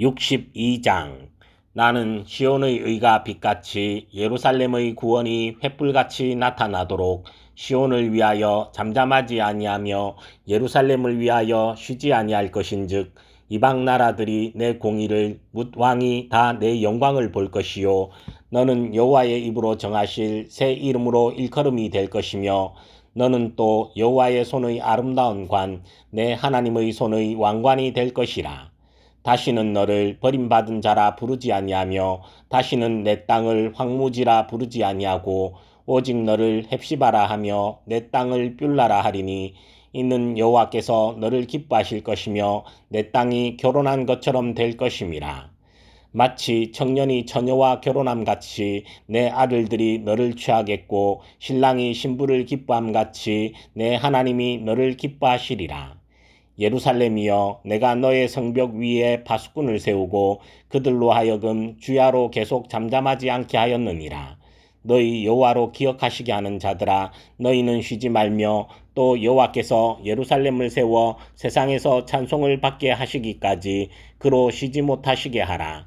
62장. 나는 시온의 의가 빛같이 예루살렘의 구원이 횃불같이 나타나도록 시온을 위하여 잠잠하지 아니하며 예루살렘을 위하여 쉬지 아니할 것인즉 이방 나라들이 내 공의를 묻 왕이 다 내 영광을 볼 것이요. 너는 여호와의 입으로 정하실 새 이름으로 일컬음이 될 것이며 너는 또 여호와의 손의 아름다운 관 내 하나님의 손의 왕관이 될 것이라 다시는 너를 버림받은 자라 부르지 아니하며 다시는 내 땅을 황무지라 부르지 아니하고 오직 너를 헵시바라 하며 내 땅을 뷸라라 하리니 이는 여호와께서 너를 기뻐하실 것이며 내 땅이 결혼한 것처럼 될 것임이라. 마치 청년이 처녀와 결혼함 같이 내 아들들이 너를 취하겠고 신랑이 신부를 기뻐함 같이 내 하나님이 너를 기뻐하시리라 예루살렘이여 내가 너의 성벽 위에 파수꾼을 세우고 그들로 하여금 주야로 계속 잠잠하지 않게 하였느니라. 너희 여호와로 기억하시게 하는 자들아 너희는 쉬지 말며 또 여호와께서 예루살렘을 세워 세상에서 찬송을 받게 하시기까지 그로 쉬지 못하시게 하라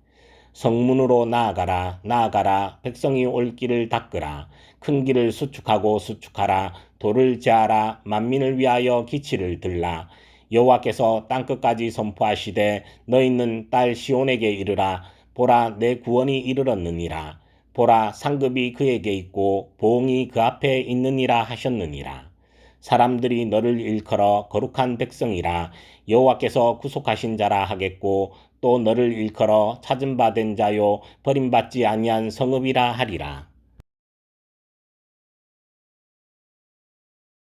성문으로 나아가라 나아가라. 백성이 올 길을 닦으라. 큰 길을 수축하고 수축하라. 돌을 제하라. 만민을 위하여 기치를 들라. 여호와께서 땅끝까지 선포하시되 너희는 딸 시온에게 이르라. 보라 내 구원이 이르렀느니라. 보라 상급이 그에게 있고 보응이 그 앞에 있느니라 하셨느니라. 사람들이 너를 일컬어 거룩한 백성이라. 여호와께서 구속하신 자라 하겠고 또 너를 일컬어 찾은 바된 자요 버림받지 아니한 성읍이라 하리라